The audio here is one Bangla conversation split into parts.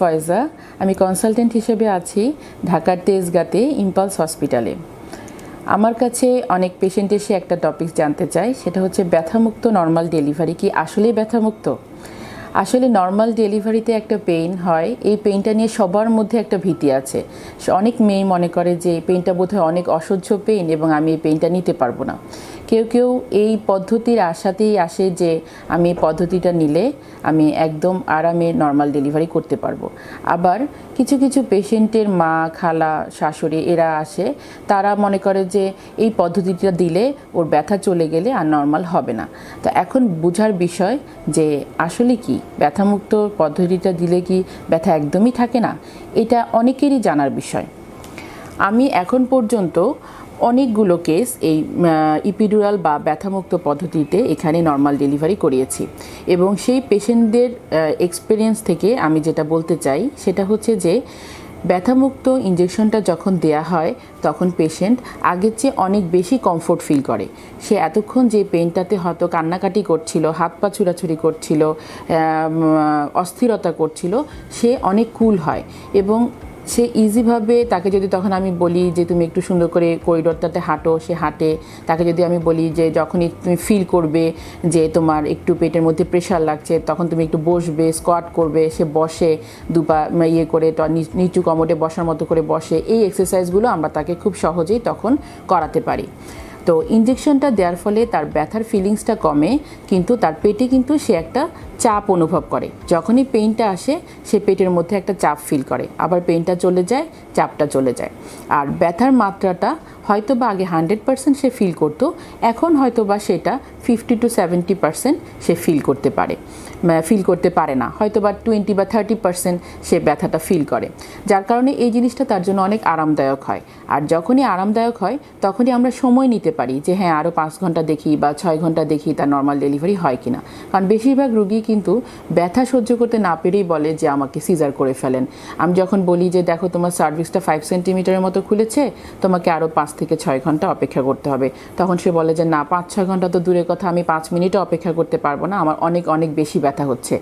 ফয়জা আমি কনসালটেন্ট হিসেবে আছি ঢাকার তেজগাতে ইম্পালস হসপিটালে আমার কাছে অনেক পেশেন্ট এসে একটা টপিক জানতে চায়, সেটা হচ্ছে ব্যথামুক্ত নর্মাল ডেলিভারি কি আসলেই ব্যথামুক্ত? আসলে নর্মাল ডেলিভারিতে একটা পেইন হয়। এই পেইনটা নিয়ে সবার মধ্যে একটা ভীতি আছে। অনেক মেয়ে মনে করে যে এই পেইনটা বোধহয় অনেক অসহ্য পেইন এবং আমি এই পেইনটা নিতে পারব না। কেউ কেউ এই পদ্ধতির আশাতেই আসে যে আমি এই পদ্ধতিটা নিলে আমি একদম আরামে নর্মাল ডেলিভারি করতে পারব। আবার কিছু কিছু পেশেন্টের মা, খালা, শাশুড়ি এরা আসে, তারা মনে করে যে এই পদ্ধতিটা দিলে ওর ব্যথা চলে গেলে আর নর্মাল হবে না। তো এখন বোঝার বিষয় যে আসলে কি? ব্যথামুক্ত পদ্ধতিটা দিলে কি ব্যথা একদমই থাকে না? এটা অনেকেরই জানার বিষয়। আমি এখন পর্যন্ত অনেকগুলো কেস এই ইপিডুরাল বা ব্যথামুক্ত পদ্ধতিতে এখানে নর্মাল ডেলিভারি করিয়েছি। এবং সেই পেশেন্টদের এক্সপিরিয়েন্স থেকে আমি যেটা বলতে চাই, সেটা হচ্ছে যে ব্যথামুক্ত ইঞ্জেকশনটা যখন দেয়া হয়, তখন পেশেন্ট আগের চেয়ে অনেক বেশি কমফোর্ট ফিল করে। সে এতক্ষণ যে পেনটাতে হয়তো কান্নাকাটি করছিল, হাত পা ছুড়াছুড়ি করছিল অস্থিরতা করছিল, সে অনেক কুল হয়। এবং সে ইজিভাবে তাকে যদি তখন আমি বলি যে তুমি একটু সুন্দর করে করিডোরটাতে হাঁটো, সে হাঁটে। তাকে যদি আমি বলি যে যখনই তুমি ফিল করবে যে তোমার একটু পেটের মধ্যে প্রেশার লাগছে, তখন তুমি একটু বসবে স্কোয়াট করবে, সে বসে দুপা ইয়ে করে নিচু কমোডে বসার মতো করে বসে। এই এক্সারসাইজগুলো আমরা তাকে খুব সহজেই তখন করাতে পারি। তো ইঞ্জেকশনটা দেওয়ার ফলে তার ব্যথার ফিলিংসটা কমে, কিন্তু তার পেটে কিন্তু সে একটা চাপ অনুভব করে। যখনই পেইনটা আসে, সে পেটের মধ্যে একটা চাপ ফিল করে। আবার পেইনটা চলে যায়, চাপটা চলে যায়। আর ব্যথার মাত্রাটা হয়তো বা আগে হান্ড্রেড পার্সেন্ট সে ফিল করতো, এখন হয়তো বা সেটা ফিফটি টু সেভেন্টি পার্সেন্ট সে ফিল করতে পারে। ফিল করতে পারে না। হয়তো বা টোয়েন্টি বা থার্টি পার্সেন্ট সে ব্যথাটা ফিল করে। যার কারণে এই জিনিসটা তার জন্য অনেক আরামদায়ক হয়। আর যখনই আরামদায়ক হয়, তখনই আমরা সময় নিতে পারি যে হ্যাঁ আরও পাঁচ ঘণ্টা দেখি বা ছয় ঘণ্টা দেখি তার নর্মাল ডেলিভারি হয় কি না কারণ বেশিরভাগ রুগী কিন্তু ব্যথা সহ্য করতে না পেরেই বলে যে, আমাকে সিজার করে ফেলেন। আমি যখন বলি যে, দেখো, তোমার সার্ভিসটা ফাইভ সেন্টিমিটারের মতো খুলেছে, তোমাকে আরও পাঁচ থেকে ছয় ঘণ্টা অপেক্ষা করতে হবে। তখন সে বলে যে, না, পাঁচ, ছয় ঘণ্টা তো দূরের কথা, আমি পাঁচ মিনিটও অপেক্ষা করতে পারব না। আমার অনেক অনেক বেশি ব্যথা হচ্ছে।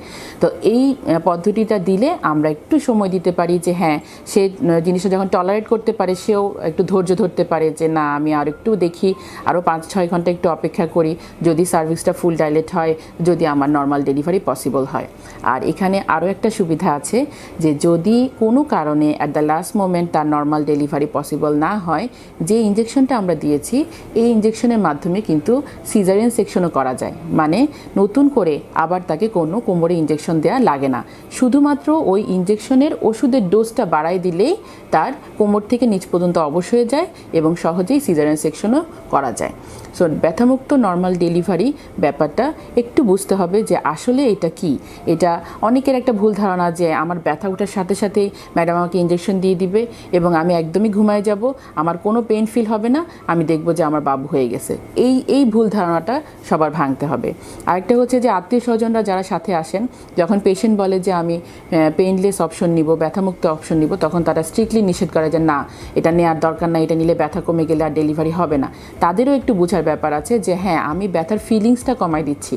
তো এই পদ্ধতিটা দিলে আমরা একটু সময় দিতে পারি যে হ্যাঁ সে জিনিসটা যখন টলারেট করতে পারে, সেও একটু ধৈর্য ধরতে পারে যে, না, আমি আর একটু দেখি আরও পাঁচ, ছয় ঘণ্টা একটু অপেক্ষা করি, যদি সার্ভিসটা ফুল ডাইলেট হয়, যদি আমার নর্মাল ডেলিভারি পসিবল হয়। আর এখানে আরও একটা সুবিধা আছে যে, যদি কোনো কারণে অ্যাট দ্য লাস্ট মোমেন্ট তার নর্মাল ডেলিভারি পসিবল না হয়, যে ইঞ্জেকশনটা আমরা দিয়েছি, এই ইঞ্জেকশনের মাধ্যমে কিন্তু সিজারিয়ান সেকশনও করা যায়। মানে নতুন করে আবার তাকে কোনো কোমরে ইঞ্জেকশন দেওয়া লাগে না। শুধুমাত্র ওই ইঞ্জেকশনের ওষুধের ডোজটা বাড়াই দিলেই তার কোমর থেকে নিচ পর্যন্ত অবশ হয়ে যায় এবং সহজেই সিজারিয়ান সেকশনও করা যায়। সো ব্যথামুক্ত নর্মাল ডেলিভারি ব্যাপারটা একটু বুঝতে হবে যে আসলে এটা কি? এটা অনেকের একটা ভুল ধারণা যে আমার ব্যথা ওঠার সাথে সাথে ম্যাডাম আমাকে ইঞ্জেকশন দিয়ে দিবে এবং আমি একদমই ঘুমায় যাব, আমার কোনো পেন ফিল হবে না, আমি দেখব যে আমার বাবু হয়ে গেছে। এই এই ভুল ধারণাটা সবার ভাঙতে হবে। আরেকটা হচ্ছে যে আত্মীয় স্বজনরা যারা সাথে আসেন। যখন পেশেন্ট বলে যে আমি পেইনলেস অপশন নিব, ব্যথামুক্ত অপশন নিব, তখন তারা স্ট্রিক্টলি নিষেধ করে যে না, এটা নেওয়ার দরকার না এটা নিলে ব্যথা কমে গেলে আর ডেলিভারি হবে না। তাদেরও একটু বোঝার ব্যাপার আছে যে হ্যাঁ আমি ব্যথার ফিলিংসটা কমাই দিচ্ছি।